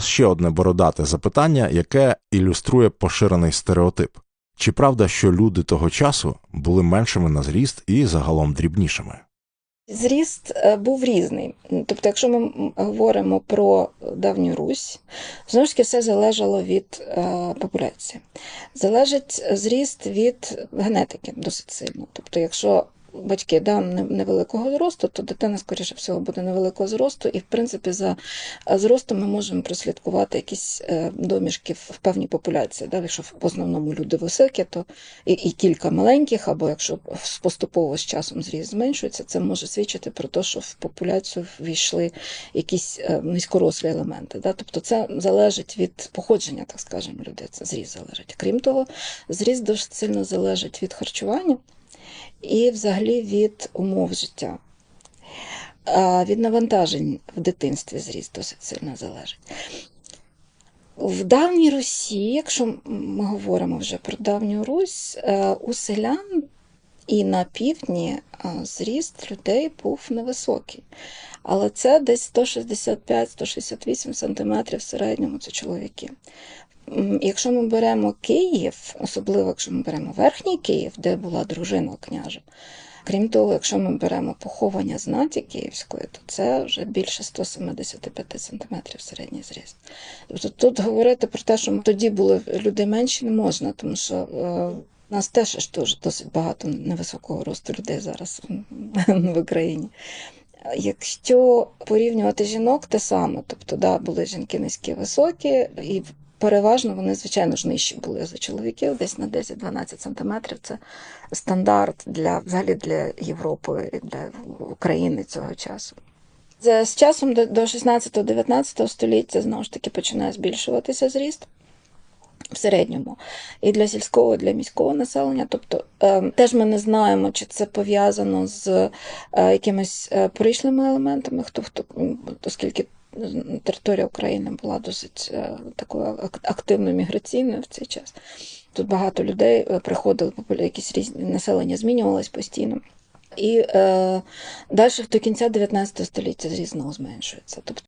Ще одне бородате запитання, яке ілюструє поширений стереотип. Чи правда, що люди того часу були меншими на зріст і загалом дрібнішими? Зріст е, був різний. Тобто, якщо ми говоримо про давню Русь, знову ж таки все залежало від е, популяції. Залежить зріст від генетики досить сильно. Тобто, якщо батьки да, невеликого зросту, то дитина, скоріше всього, буде невеликого зросту, і в принципі за зростом ми можемо прослідкувати якісь е, домішки в певній популяції. Да? Якщо в основному люди високі, то і, і кілька маленьких, або якщо поступово з часом зріст зменшується, це може свідчити про те, що в популяцію ввійшли якісь е, низькорослі елементи. Да? Тобто це залежить від походження, так скажемо, людей. Це зріст залежить. Крім того, зріст досить сильно залежить від харчування і взагалі від умов життя. Від навантажень в дитинстві зріст досить сильно залежить. В давній Русі, якщо ми говоримо вже про давню Русь, е, у селян і на півдні зріст людей був невисокий. Але це десь 165-168 см в середньому це чоловіки. Якщо ми беремо Київ, особливо якщо ми беремо верхній Київ, де була дружина княжа, крім того, якщо ми беремо поховання знаті київської, то це вже більше 175 см середній зріст. Тобто тут говорити про те, що тоді були люди менші, не можна, тому що е, у нас теж дуже досить багато невисокого росту людей зараз в Україні. Якщо порівнювати жінок, те саме, тобто, да, були жінки низькі, високі, і переважно вони, звичайно ж, нижчі були за чоловіків, десь на 10-12 сантиметрів. Це стандарт для взагалі для Європи і для України цього часу. З часом до 16-19 століття знову ж таки починає збільшуватися зріст в середньому і для сільського, і для міського населення. Тобто е, теж ми не знаємо, чи це пов'язано з е, якимись е, пришлими елементами, хто хто, оскільки територія України була досить е, такою ак- активною міграційною в цей час. Тут багато людей приходили, якісь різні населення змінювалось постійно. І е, далі до кінця 19 століття зріст знову зменшується. Тобто